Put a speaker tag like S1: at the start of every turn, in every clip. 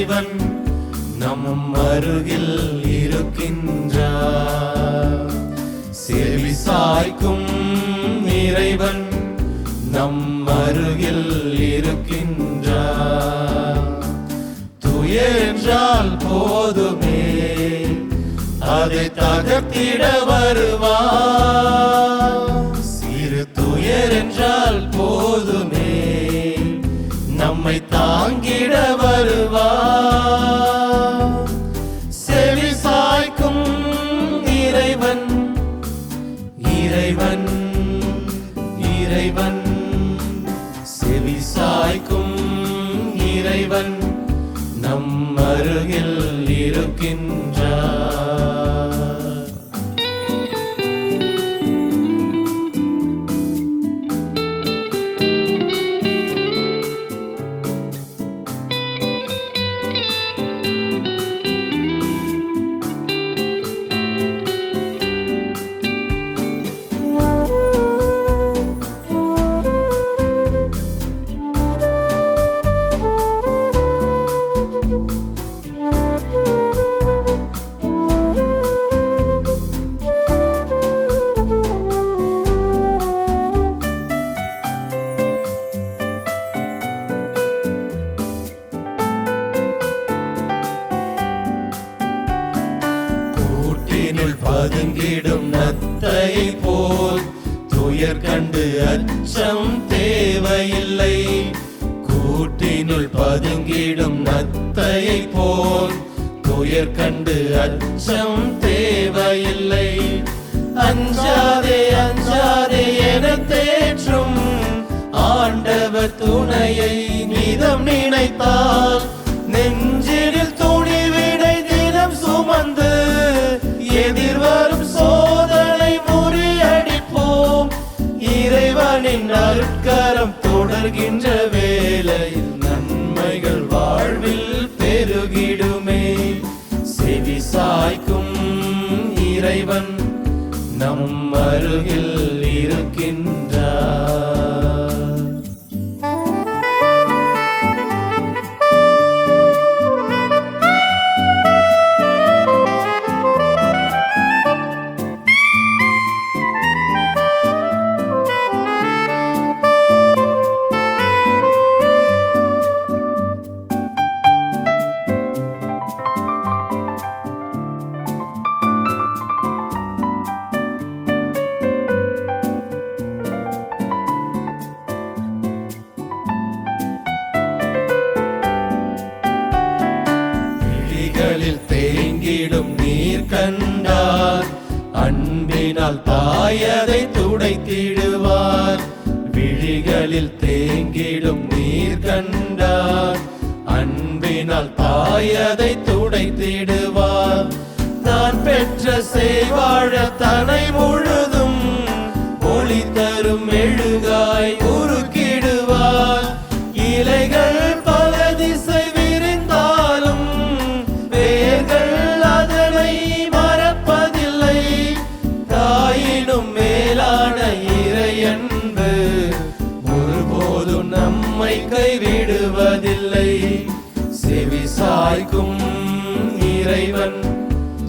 S1: இறைவன் நம் அருகில் இருக்கின்றார். செவி சாய்க்கும் இறைவன் நம் அருகில் இருக்கின்றார். துயன்றால் போதுமே அதை தகர்த்திட வருவார். சிறு துயர் என்றால் போதுமே நம்மை தாங்கிட வருவார். நம் அருகில் இருக்கின்றார். பதுங்கிடும் நத்தை போல் துயர் கண்டு அச்சம் தேவையில்லை. கூட்டினுள் பதுங்கிடும் நத்தை போல் துயர் கண்டு அச்சம் தேவையில்லை. அஞ்சாதே அஞ்சாதே என தேற்றும் ஆண்டவர் துணையை நிதம் நினைத்தார். தொடர்கின்ற வேலையில் நன்மைகள் வாழ்வில் பெருகிடுமே. செவி சாய்க்கும் இறைவன் நம் அருகில் விழிகளில் தேங்கிடும் நீர் கண்டார். அன்பினால் தாயதை துடைத்திடுவார். விழிகளில் தேங்கிடும் நீர் கண்டார். அன்பினால் தாயதை துடைத்திடுவார். நான் பெற்ற சேவாழ தனை முழுதும் ஒளி தரும் எழுகாய் உருக்கி நம்மை விடுவதில்லை. செவி சாய்க்கும் இறைவன்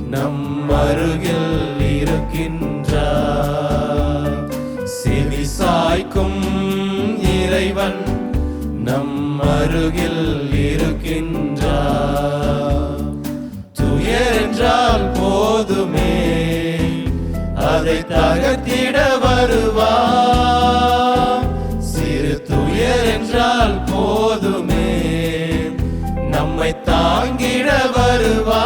S1: நம் அருகில் இருக்கின்றார். செவி சாய்க்கும் இறைவன் நம் அருகில் இருக்கின்றார். துயர் என்றால் போதுமே. அதை தகர்த்திட தாங்கிட வருவா